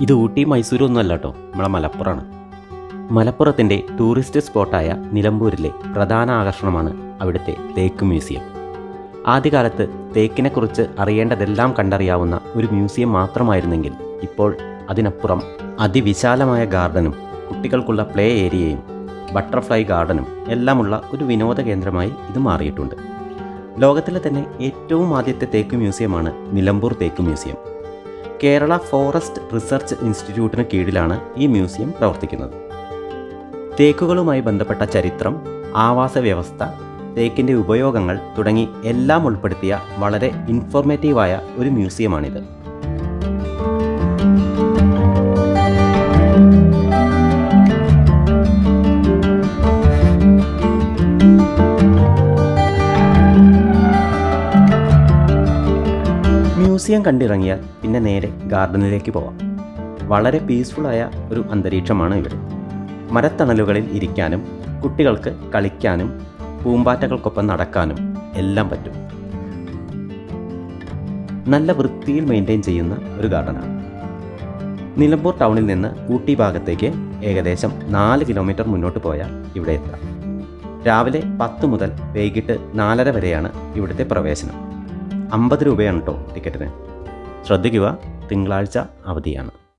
ഇത് ഊട്ടി മൈസൂരും ഒന്നും അല്ല കേട്ടോ. നമ്മളെ മലപ്പുറമാണ്. മലപ്പുറത്തിന്റെ ടൂറിസ്റ്റ് സ്പോട്ടായ നിലമ്പൂരിലെ പ്രധാന ആകർഷണമാണ് അവിടുത്തെ തേക്ക് മ്യൂസിയം. ആദ്യകാലത്ത് തേക്കിനെക്കുറിച്ച് അറിയേണ്ടതെല്ലാം കണ്ടറിയാവുന്ന ഒരു മ്യൂസിയം മാത്രമായിരുന്നെങ്കിൽ ഇപ്പോൾ അതിനപ്പുറം അതിവിശാലമായ ഗാർഡനും കുട്ടികൾക്കുള്ള പ്ലേ ഏരിയയും ബട്ടർഫ്ലൈ ഗാർഡനും എല്ലാമുള്ള ഒരു വിനോദ കേന്ദ്രമായി ഇത് മാറിയിട്ടുണ്ട്. ലോകത്തിലെ തന്നെ ഏറ്റവും ആദ്യത്തെ തേക്ക് മ്യൂസിയമാണ് നിലമ്പൂർ തേക്ക് മ്യൂസിയം. കേരള ഫോറസ്റ്റ് റിസർച്ച് ഇൻസ്റ്റിറ്റ്യൂട്ടിന് കീഴിലാണ് ഈ മ്യൂസിയം പ്രവർത്തിക്കുന്നത്. തേക്കുകളുമായി ബന്ധപ്പെട്ട ചരിത്രം ആവാസ വ്യവസ്ഥ തേക്കിന്റെ ഉപയോഗങ്ങൾ തുടങ്ങി എല്ലാം ഉൾപ്പെടുത്തിയ വളരെ ഇൻഫോർമേറ്റീവായ ഒരു മ്യൂസിയമാണിത്. മ്യൂസിയം കണ്ടിറങ്ങിയാൽ പിന്നെ നേരെ ഗാർഡനിലേക്ക് പോവാം. വളരെ പീസ്ഫുള്ളായ ഒരു അന്തരീക്ഷമാണ് ഇവിടെ. മരത്തണലുകളിൽ ഇരിക്കാനും കുട്ടികൾക്ക് കളിക്കാനും പൂമ്പാറ്റകൾക്കൊപ്പം നടക്കാനും എല്ലാം പറ്റും. നല്ല വൃത്തിയിൽ മെയിന്റെയിൻ ചെയ്യുന്ന ഒരു ഗാർഡനാണ്. നിലമ്പൂർ ടൗണിൽ നിന്ന് ഊട്ടി ഭാഗത്തേക്ക് ഏകദേശം നാല് കിലോമീറ്റർ മുന്നോട്ട് പോയാൽ ഇവിടെ എത്താം. രാവിലെ പത്ത് മുതൽ വൈകിട്ട് നാലര വരെയാണ് ഇവിടുത്തെ പ്രവേശനം. അമ്പത് രൂപയാണ് കേട്ടോ ടിക്കറ്റിന്. ശ്രദ്ധിക്കുക തിങ്കളാഴ്ച അവധിയാണ്.